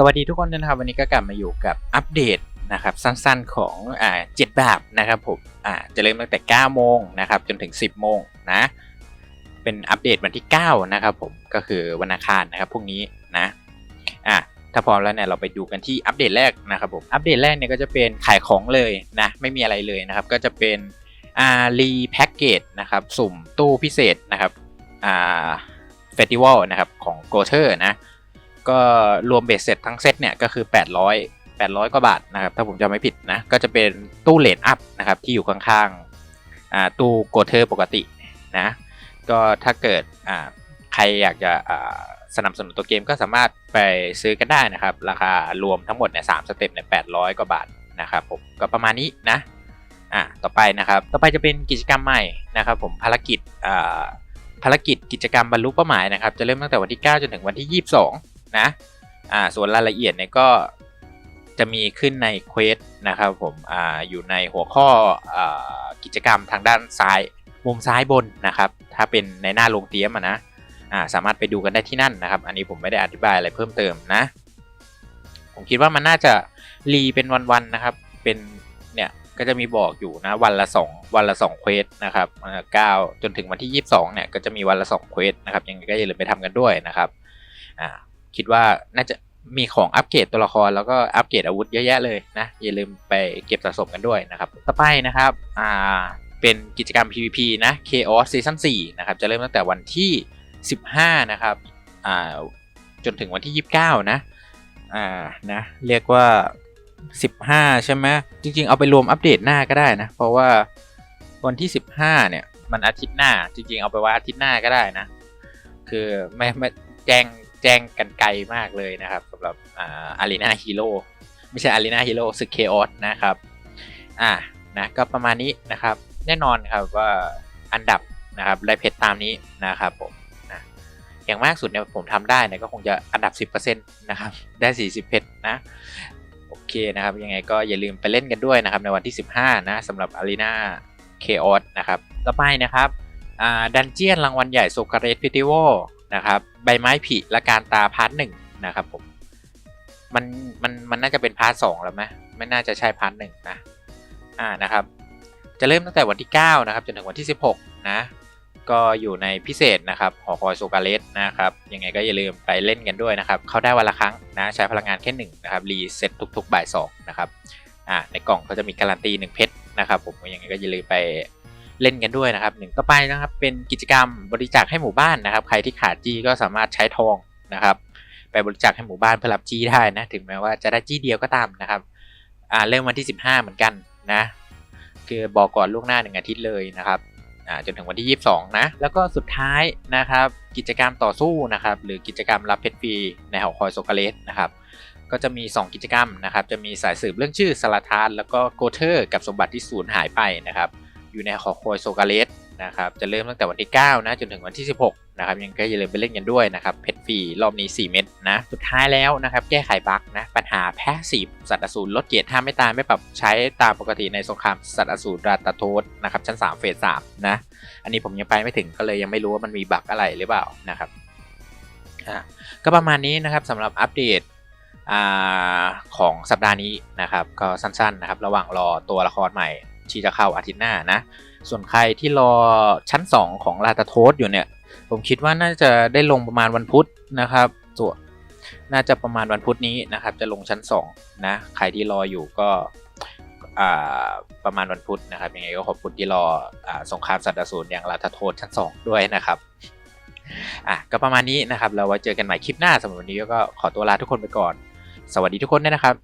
สวัสดีทุกคนนะครับ วันนี้ก็กลับมาอยู่กับอัปเดตนะครับสั้นๆของอ่าเจ็ดแบบนะครับผมอ่าจะเริ่มตั้งแต่ 9 โมงนะครับจนถึง 10 โมงนะเป็นอัปเดตวันที่ 9 นะครับผมก็คือวันอังคารนะครับพรุ่งนี้นะอะถ้าพร้อมแล้วเนี่ยเราไปดูกันที่อัปเดตแรกนะครับผมอัปเดตแรกเนี่ยก็จะเป็นขายของเลยนะไม่มีอะไรเลยนะครับก็จะเป็นอ่ารีแพ็กเกจนะครับสุ่มตู้พิเศษนะครับอ่าเฟสติวัลนะครับของโกเทอร์นะ ก็รวมเบสเสร็จทั้งเซตเนี่ยก็คือ 800 800 กว่าบาทนะครับ ถ้าผมจำไม่ผิดนะ ก็จะเป็นตู้เลนอัพนะครับ ที่อยู่ข้างๆตู้โกเทอร์ปกตินะ ก็ถ้าเกิดใครอยากจะสนับสนุนตัวเกมก็สามารถไปซื้อกันได้นะครับ ราคารวมทั้งหมดเนี่ยสามสเต็ปเนี่ยแปดร้อยกว่าบาทนะครับผมก็ประมาณนี้นะอ่าต่อไปนะครับ ต่อไปจะเป็นกิจกรรมใหม่นะครับ ผมภารกิจอ่าภารกิจกิจกรรมบรรลุเป้าหมายนะครับ จะเริ่มตั้งแต่วันที่ 9 จนถึงวันที่ 22 นะอ่าส่วนรายละเอียดเนี่ยก็จะมีขึ้นในเควสนะครับผมอ่าอยู่ในหัวข้ออ่ากิจกรรมทางด้านซ้ายมุมซ้ายบนนะครับ ถ้าเป็นในหน้าลงเตรียมะนะอ่าสามารถไปดูกันได้ที่นั่นนะครับ อันนี้ผมไม่ได้อธิบายอะไรเพิ่มเติมนะ ผมคิดว่ามันน่าจะรีเป็นวันๆนะครับ เป็นเนี่ยก็จะมีบอกอยู่นะวันละสองวันละสองเควสนะครับเก้าจนถึงวันที่ยี่สิบสองเนี่ยก็จะมีวันละสองเควสนะครับยังไงก็อย่าลืมไปทำกันด้วยนะครับอ่า คิดว่าน่าจะมีของอัปเกรดตัวละครแล้วก็อัปเกรดอาวุธเยอะแยะเลยนะ อย่าลืมไปเก็บสะสมกันด้วยนะครับ ต่อไปนะครับอ่าเป็นกิจกรรม PVP นะ Chaos Season 4นะครับจะเริ่มตั้งแต่วันที่ 15 นะครับอ่าจนถึงวันที่ 29 นะอ่านะเรียกว่า 15 ใช่ไหมจริง ๆ เอาไปรวมอัปเดตหน้าก็ได้นะ เพราะว่าวันที่ 15 เนี่ยมันอาทิตย์หน้า จริง ๆ เอาไปว่าอาทิตย์หน้าก็ได้นะ คือไม่ไม่แจ้ง แจ้งกันไกลมากเลยนะครับสำหรับอารีนาฮีโร่ไม่ใช่อารีนาฮีโร่สึกเคออสนะครับ อ่านะก็ประมาณนี้นะครับ แน่นอนครับว่าอันดับนะครับได้เพชรตามนี้นะครับผมนะอย่างมากสุดเนี่ยผมทำได้เนี่ยก็คงจะอันดับ 10%นะครับได้ 40 เพชรนะโอเคนะครับ ยังไงก็อย่าลืมไปเล่นกันด้วยนะครับ ในวันที่ 15 นะสำหรับอารีนาเคออสนะครับ ต่อไปนะครับอ่าดันเจียนรางวัลใหญ่โซกาเรสฟิติว นะครับใบไม้ผลิและการตาพาร์ทหนึ่งนะครับผมมันมันมันน่าจะเป็นพาร์ทสองแล้วไหมไม่น่าจะใช่พาร์ทหนึ่งนะอ่านะครับ จะเริ่มตั้งแต่วันที่ 9 นะครับ จนถึงวันที่ 16 นะ ก็อยู่ในพิเศษนะครับหอคอยโซกาเลสนะครับ ยังไงก็อย่าลืมไปเล่นกันด้วยนะครับ เข้าได้วันละครั้งนะ ใช้พลังงานแค่หนึ่งนะครับ รีเซ็ตทุกๆ บ่ายสองนะครับอ่าในกล่องเขาจะมีการันตีหนึ่งเพชรนะครับผมยังไงก็อย่าลืมไป เล่นกันด้วยนะครับหนึ่งต่อไปนะครับเป็นกิจกรรมบริจาคให้หมู่บ้านนะครับ ใครที่ขาดจี้ก็สามารถใช้ทองนะครับ ไปบริจาคให้หมู่บ้านเพื่อรับจี้ได้นะถึงแม้ว่าจะได้จี้เดียวก็ตามนะครับอ่าเริ่มวันที่ 15 เหมือนกันนะคือบอกก่อนล่วงหน้าหนึ่งอาทิตย์เลยนะครับอ่าจนถึงวันที่ 22 นะ แล้วก็สุดท้ายนะครับ กิจกรรมต่อสู้นะครับ หรือกิจกรรมรับเพชรฟรีในหอคอยโซกาเลสนะครับ ก็จะมี 2 กิจกรรมนะครับ จะมีสายสืบเรื่องชื่อสลาทาน แล้วก็โกเทอร์ กับสมบัติที่สูญหายไปนะครับ อยู่ในหอคอยโซกาเลสนะครับจะเริ่มตั้งแต่วันที่ 9 นะจนถึงวันที่ 16 นะครับยังก็อย่าลืมไปเล่นกันด้วยนะครับเพชรฟรีรอบนี้ 4 เม็ดนะสุดท้ายแล้วนะครับแก้ไขบั๊กนะปัญหาแพ้สีสัตว์อสูรลดเกียรติถ้าไม่ตายไม่ปรับใช้ตามปกติในสงครามสัตว์อสูรราตาโทสนะครับชั้น 3 เฟส3นะอันนี้ผมยังไปไม่ถึงก็เลยยังไม่รู้ว่ามันมีบั๊กอะไรหรือเปล่านะครับอ่าก็ประมาณนี้นะครับสำหรับอัปเดตอาของสัปดาห์นี้นะครับก็สั้นๆนะครับระหว่างรอตัวละครใหม่ ที่จะเข้าอาทิตย์หน้านะ ส่วนใครที่รอชั้น 2 ของลาตาโทสอยู่เนี่ย ผมคิดว่าน่าจะได้ลงประมาณวันพุธนะครับส่วนน่าจะประมาณวันพุธนี้นะครับ จะลงชั้น 2 นะ ใครที่รออยู่ก็อ่าประมาณวันพุธนะครับยังไงก็ขอบคุณที่รออสงครามสัตว์สูรอย่างลาตาโทสชั้น 2 ด้วยนะครับอะก็ประมาณนี้นะครับ เราไว้เจอกันใหม่คลิปหน้าสำหรับวันนี้ก็ขอตัวลาทุกคนไปก่อน สวัสดีทุกคนด้วยนะครับ